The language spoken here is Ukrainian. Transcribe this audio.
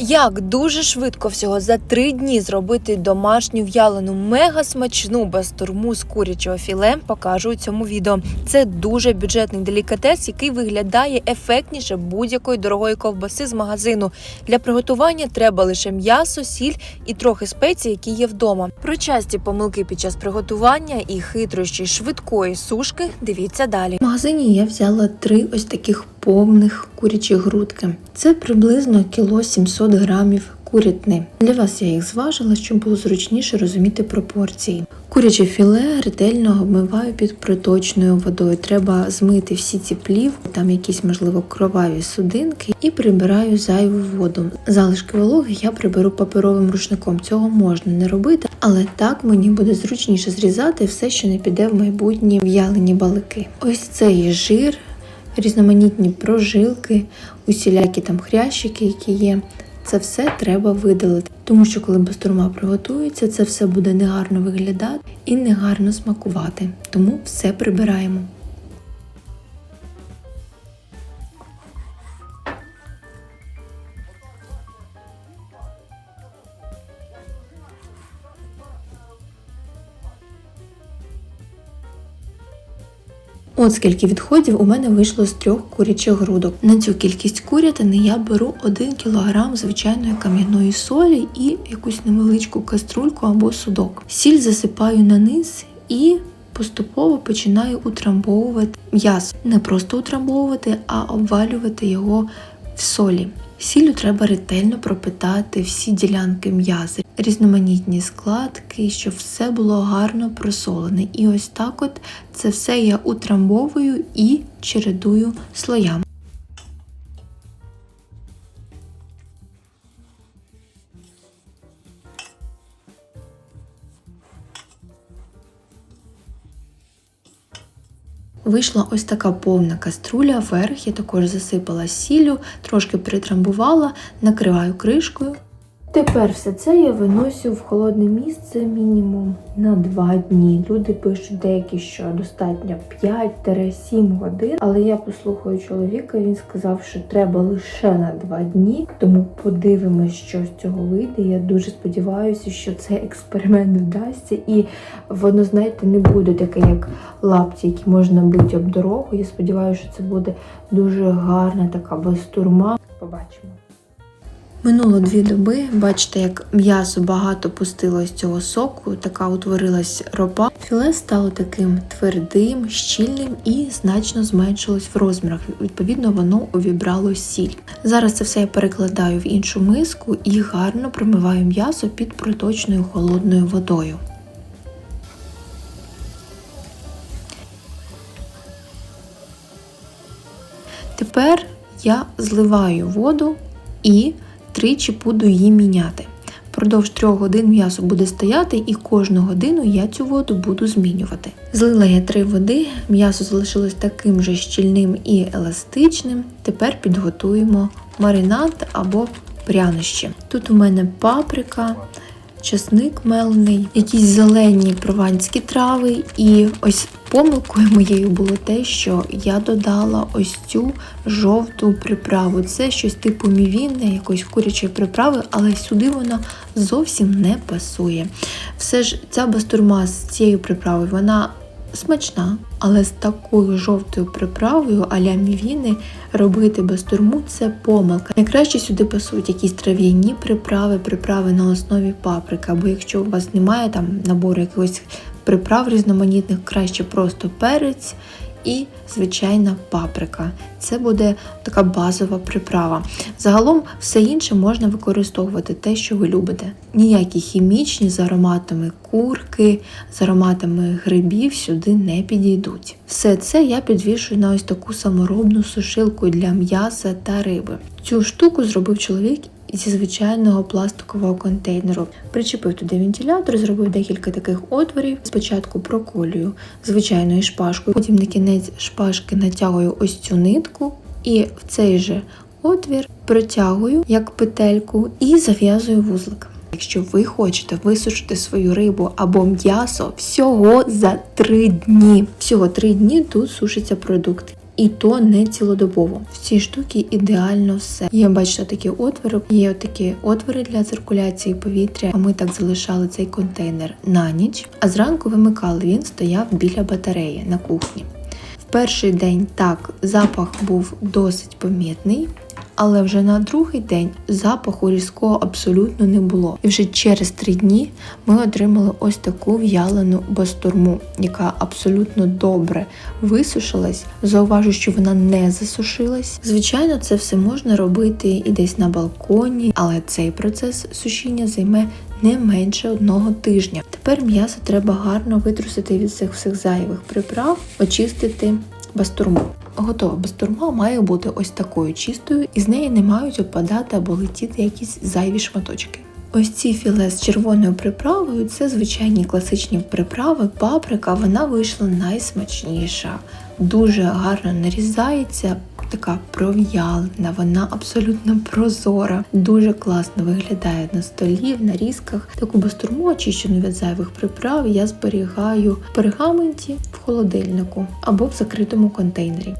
Як дуже швидко всього за три дні зробити домашню в'ялену мега смачну бастурму з курячого філе, покажу у цьому відео. Це дуже бюджетний делікатес, який виглядає ефектніше будь-якої дорогої ковбаси з магазину. Для приготування треба лише м'ясо, сіль і трохи спецій, які є вдома. Про часті помилки під час приготування і хитрощі швидкої сушки дивіться далі. В магазині я взяла три ось таких повних курячі грудки. Це приблизно кіло 700 грамів курятни. Для вас я їх зважила, щоб було зручніше розуміти пропорції. Куряче філе ретельно обмиваю під проточною водою. Треба змити всі ці плівки, там якісь можливо кроваві судинки, і прибираю зайву воду. Залишки вологи я приберу паперовим рушником. Цього можна не робити, але так мені буде зручніше зрізати все, що не піде в майбутні в'ялені балики. Ось цей жир різноманітні прожилки, усілякі там хрящики, які є. Це все треба видалити, тому що коли бастурма приготується, це все буде негарно виглядати і негарно смакувати. Тому все прибираємо. От скільки відходів у мене вийшло з трьох курячих грудок. На цю кількість курятини я беру 1 кг звичайної кам'яної солі і якусь невеличку каструльку або судок. Сіль засипаю на низ і поступово починаю утрамбовувати м'ясо. Не просто утрамбовувати, а обвалювати його в солі. Сіллю треба ретельно пропитати всі ділянки м'яза, різноманітні складки, щоб все було гарно просолене. І ось так от це все я утрамбовую і чередую слоями. Вийшла ось така повна каструля, верх я також засипала сіллю, трошки притрамбувала, накриваю кришкою. Тепер все це я виносю в холодне місце мінімум на 2 дні. Люди пишуть деякі, що достатньо 5-7 годин, але я послухаю чоловіка, він сказав, що треба лише на 2 дні, тому подивимось, що з цього вийде. Я дуже сподіваюся, що цей експеримент вдасться, і воно, знаєте, не буде таке, як лапті, які можна бити об дорогу. Я сподіваюся, що це буде дуже гарна така бастурма. Побачимо. Минуло дві доби, бачите, як м'ясо багато пустило з цього соку, така утворилась ропа. Філе стало таким твердим, щільним і значно зменшилось в розмірах. Відповідно, воно увібрало сіль. Зараз це все я перекладаю в іншу миску і гарно промиваю м'ясо під проточною холодною водою. Тепер я зливаю воду і тричі буду її міняти. Продовж трьох годин м'ясо буде стояти, і кожну годину я цю воду буду змінювати. Злила я три води, м'ясо залишилось таким же щільним і еластичним. Тепер підготуємо маринад або прянощі. Тут у мене паприка, чесник мелений, якісь зелені прованські трави. І ось помилкою моєю було те, що я додала ось цю жовту приправу. Це щось типу мівіни, якоїсь курячої приправи, але сюди вона зовсім не пасує. Все ж ця бастурма з цією приправою, вона. Смачна, але з такою жовтою приправою а-ля мівіни робити без турму це помилка. Найкраще сюди пасують якісь трав'яні приправи, приправи на основі паприки, або якщо у вас немає там набору якихось приправ різноманітних, краще просто перець і звичайна паприка. Це буде така базова приправа. Загалом все інше можна використовувати те, що ви любите. Ніякі хімічні з ароматами курки, з ароматами грибів сюди не підійдуть. Все це я підвішую на ось таку саморобну сушилку для м'яса та риби. Цю штуку зробив чоловік зі звичайного пластикового контейнеру. Причепив туди вентилятор, зробив декілька таких отворів. Спочатку проколюю звичайною шпажкою, потім на кінець шпажки натягую ось цю нитку і в цей же отвір протягую як петельку і зав'язую вузлик. Якщо ви хочете висушити свою рибу або м'ясо всього за 3 дні. Всього 3 дні тут сушиться продукт. І то не цілодобово. В цій штуці ідеально все. Є, бачите, такі отвори, є такі отвори для циркуляції повітря. А ми так залишали цей контейнер на ніч, а зранку вимикали. Він стояв біля батареї на кухні. В перший день так запах був досить помітний. Але вже на другий день запаху різкого абсолютно не було. І вже через три дні ми отримали ось таку в'ялену бастурму, яка абсолютно добре висушилась. Зауважу, що вона не засушилась. Звичайно, це все можна робити і десь на балконі, але цей процес сушіння займе не менше одного тижня. Тепер м'ясо треба гарно витрусити від цих всіх зайвих приправ, очистити бастурму. Готова бастурма має бути ось такою чистою, і з неї не мають опадати або летіти якісь зайві шматочки. Ось ці філе з червоною приправою це звичайні класичні приправи. Паприка вона вийшла найсмачніша, дуже гарно нарізається. Така пров'ялена, вона абсолютно прозора, дуже класно виглядає на столі, в нарізках. Таку бастурму очищену від зайвих приправ я зберігаю в пергаменті в холодильнику або в закритому контейнері.